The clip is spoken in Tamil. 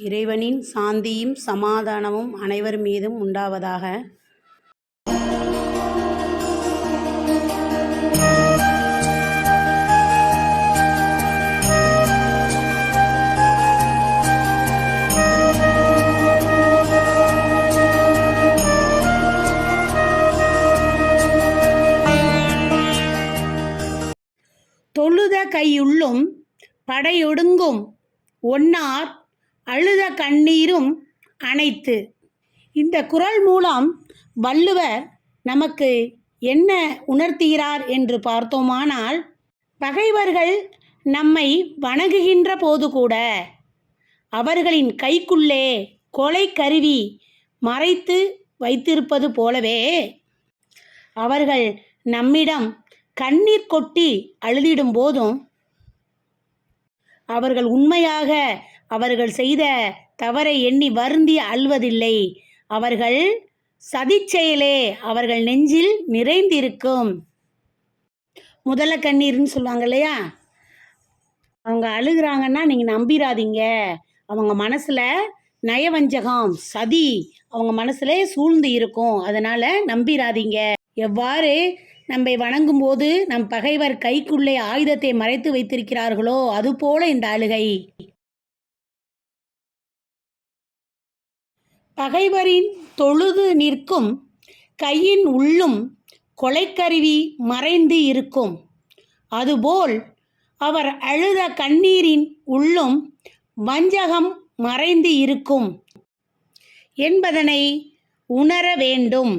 இறைவனின் சாந்தியும் சமாதானமும் அனைவர் மீதும் உண்டாவதாக. தொழுத கையுள்ளும் படையொடுங்கும் ஒன்னார் அழுத கண்ணீரும் அனைத்து இந்த குறள் மூலம் வள்ளுவர் நமக்கு என்ன உணர்த்துகிறார் என்று பார்த்தோமானால் பகைவர்கள் நம்மை வணங்குகின்ற போது கூட அவர்களின் கைக்குள்ளே கொலை கருவி மறைத்து வைத்திருப்பது போலவே அவர்கள் நம்மிடம் கண்ணீர் கொட்டி அழுதிடும் போதும் அவர்கள் உண்மையாக அவர்கள் செய்த தவறை எண்ணி வருந்தி அழுவதில்லை அவர்கள் சதிச்செயலே அவர்கள் நெஞ்சில் நிறைந்திருக்கும். முதல கண்ணீர்னு சொல்லுவாங்க இல்லையா? அவங்க அழுகுறாங்கன்னா நீங்கள் நம்பிராதீங்க. அவங்க மனசில் நயவஞ்சகம் சதி அவங்க மனசுல சூழ்ந்து இருக்கும். அதனால் நம்பிராதீங்க. எவ்வாறு நம்மை வணங்கும் போது நம் பகைவர் கைக்குள்ளே ஆயுதத்தை மறைத்து வைத்திருக்கிறார்களோ அதுபோல இந்த அழுகை. பகைவரின் தொழுது நிற்கும் கையின் உள்ளும் கொலைக்கருவி மறைந்து இருக்கும். அதுபோல் அவர் அழுத கண்ணீரின் உள்ளும் வஞ்சகம் மறைந்து இருக்கும் என்பதனை உணர வேண்டும்.